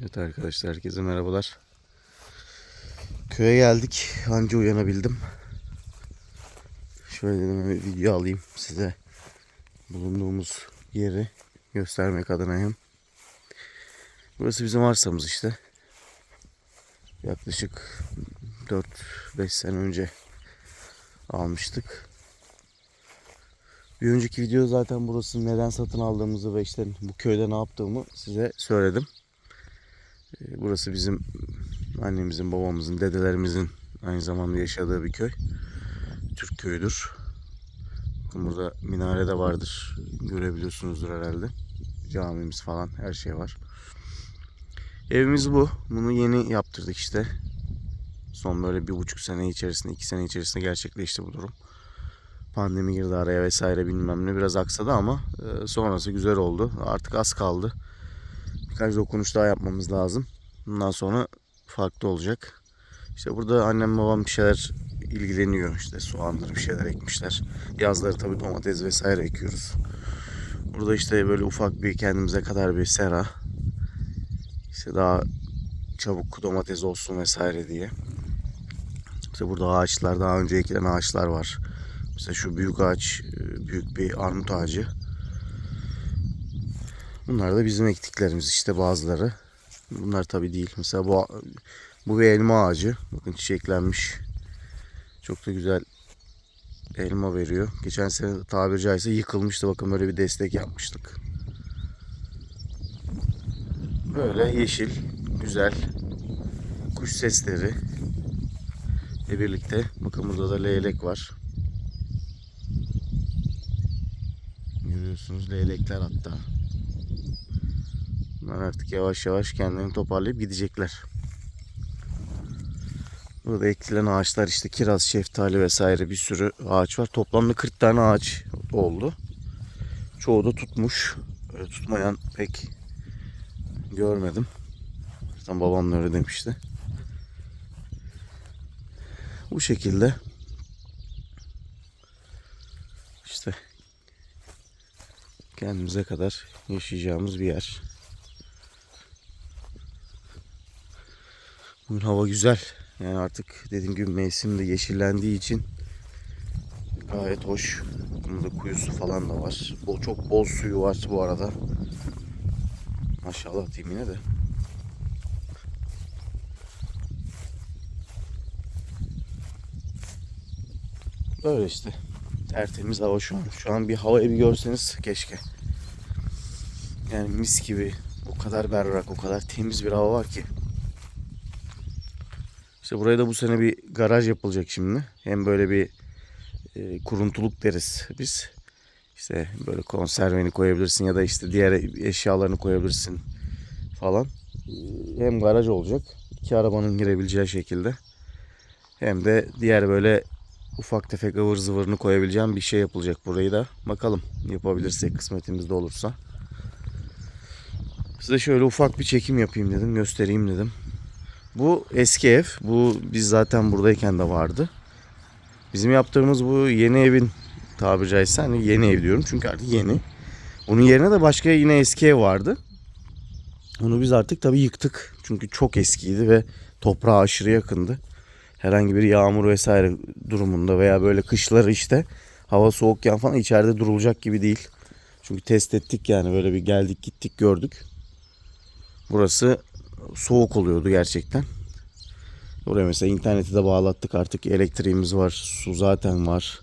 Evet arkadaşlar herkese merhabalar. Köye geldik. Anca uyanabildim. Şöyle dedim bir video alayım size. Bulunduğumuz yeri göstermek adına hem. Burası bizim arsamız işte. Yaklaşık 4-5 sene önce almıştık. Bir önceki video zaten burası neden satın aldığımızı ve işte bu köyde ne yaptığımı size söyledim. Ee, Burası bizim annemizin, babamızın, dedelerimizin aynı zamanda yaşadığı bir köy. Türk köyüdür. Burada minare de vardır. Görebiliyorsunuzdur herhalde. Camimiz falan her şey var. Evimiz bu. Bunu yeni yaptırdık işte. Son böyle bir buçuk sene içerisinde, iki sene içerisinde gerçekleşti bu durum. Pandemi girdi araya vesaire bilmem ne biraz aksadı ama e, sonrası güzel oldu. Artık az kaldı. Birkaç dokunuş daha yapmamız lazım. Bundan sonra farklı olacak. İşte burada annem babam bir şeyler ilgileniyor. İşte soğandır bir şeyler ekmişler. Yazları tabii domates vesaire ekiyoruz. Burada işte böyle ufak bir kendimize kadar bir sera. İşte daha çabuk domates olsun vesaire diye. İşte burada ağaçlar daha önce ekilen ağaçlar var. Mesela şu büyük ağaç e, büyük bir armut ağacı. Bunlar da bizim ektiklerimiz işte bazıları. Bunlar tabi değil. Mesela bu bu bir elma ağacı. Bakın çiçeklenmiş. Çok da güzel elma veriyor. Geçen sene tabiri caizse yıkılmıştı. Bakın böyle bir destek yapmıştık. Böyle yeşil, güzel kuş sesleri ile birlikte. Bakın burada da leylek var. Görüyorsunuz leylekler hatta. Bunlar artık yavaş yavaş kendini toparlayıp gidecekler. Burada ekilen ağaçlar işte kiraz, şeftali vesaire bir sürü ağaç var. Toplamda 40 tane ağaç oldu. Çoğu da tutmuş. Öyle tutmayan pek görmedim. Zaten babam da öyle demişti. Bu şekilde işte kendimize kadar yaşayacağımız bir yer. Bugün hava güzel. Yani artık dediğim gibi mevsim de yeşillendiği için gayet hoş. Burada kuyusu falan da var. Bol, çok bol suyu var bu arada. Maşallah diyeyim yine de. Böyle işte. Tertemiz hava şu an. Şu an bir havayı bir görseniz keşke. Yani mis gibi. O kadar berrak, o kadar temiz bir hava var ki. İşte buraya da bu sene bir garaj yapılacak şimdi. Hem böyle bir e, kuruntuluk deriz biz. İşte böyle konserveni koyabilirsin ya da işte diğer eşyalarını koyabilirsin falan. Hem garaj olacak. iki arabanın girebileceği şekilde. Hem de diğer böyle ufak tefek ıvır zıvırını koyabileceğim bir şey yapılacak burayı da. Bakalım yapabilirsek kısmetimizde olursa. Size şöyle ufak bir çekim yapayım dedim. Göstereyim dedim. Bu eski ev. Bu biz zaten buradayken de vardı. Bizim yaptığımız bu yeni evin tabiri caizse hani yeni ev diyorum çünkü artık yeni. Onun yerine de başka yine eski ev vardı. Onu biz artık tabii yıktık. Çünkü çok eskiydi ve toprağa aşırı yakındı. Herhangi bir yağmur vesaire durumunda veya böyle kışları işte hava soğukken falan içeride durulacak gibi değil. Çünkü test ettik yani böyle bir geldik gittik gördük. Burası soğuk oluyordu gerçekten. Buraya mesela interneti de bağlattık artık elektriğimiz var, su zaten var.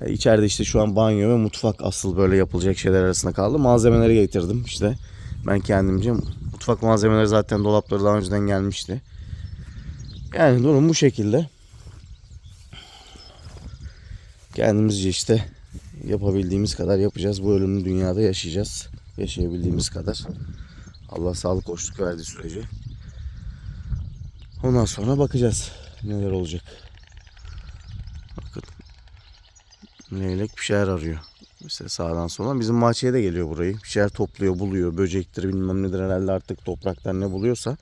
Yani içeride işte şu an banyo ve mutfak asıl böyle yapılacak şeyler arasında kaldı. Malzemeleri getirdim işte. Ben kendimce mutfak malzemeleri zaten dolapları daha önceden gelmişti. Yani durum bu şekilde. Kendimizce işte yapabildiğimiz kadar yapacağız. Bu ölümlü dünyada yaşayacağız. Yaşayabildiğimiz kadar. Allah sağlık hoşluk verdiği sürece. Ondan sonra bakacağız neler olacak. Bakın. Leylek bir şeyler arıyor. Mesela sağdan sola. Bizim bahçeye de geliyor burayı. Bir şeyler topluyor, buluyor. Böcektir bilmem nedir herhalde artık topraktan ne buluyorsa.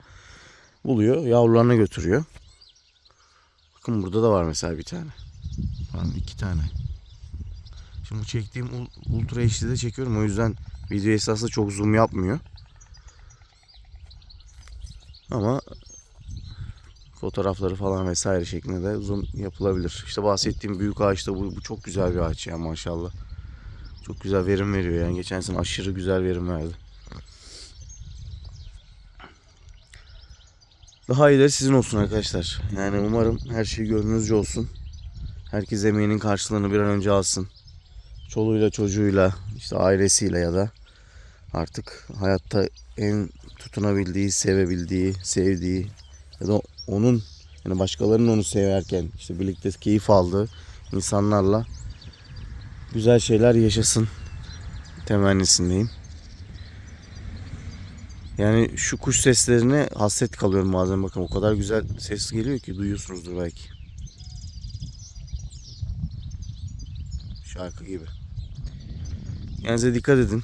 Buluyor. Yavrularına götürüyor. Bakın burada da var mesela bir tane. Pardon iki tane. Şimdi bu çektiğim ul- ultra HD'de çekiyorum. O yüzden video esasında çok zoom yapmıyor. Ama fotoğrafları falan vesaire şeklinde de uzun yapılabilir. İşte bahsettiğim büyük ağaç da bu, bu çok güzel bir ağaç ya maşallah. Çok güzel verim veriyor yani. Geçen sene aşırı güzel verim verdi. Daha iyileri sizin olsun arkadaşlar. Yani umarım her şey gönlünüzce olsun. Herkes emeğinin karşılığını bir an önce alsın. Çoluğuyla çocuğuyla işte ailesiyle ya da artık hayatta en tutunabildiği, sevebildiği, sevdiği ya da onun yani başkalarının onu severken işte birlikte keyif aldığı insanlarla güzel şeyler yaşasın temennisindeyim. Yani şu kuş seslerine hasret kalıyorum bazen bakın o kadar güzel ses geliyor ki duyuyorsunuzdur belki. Şarkı gibi. Kendinize dikkat edin.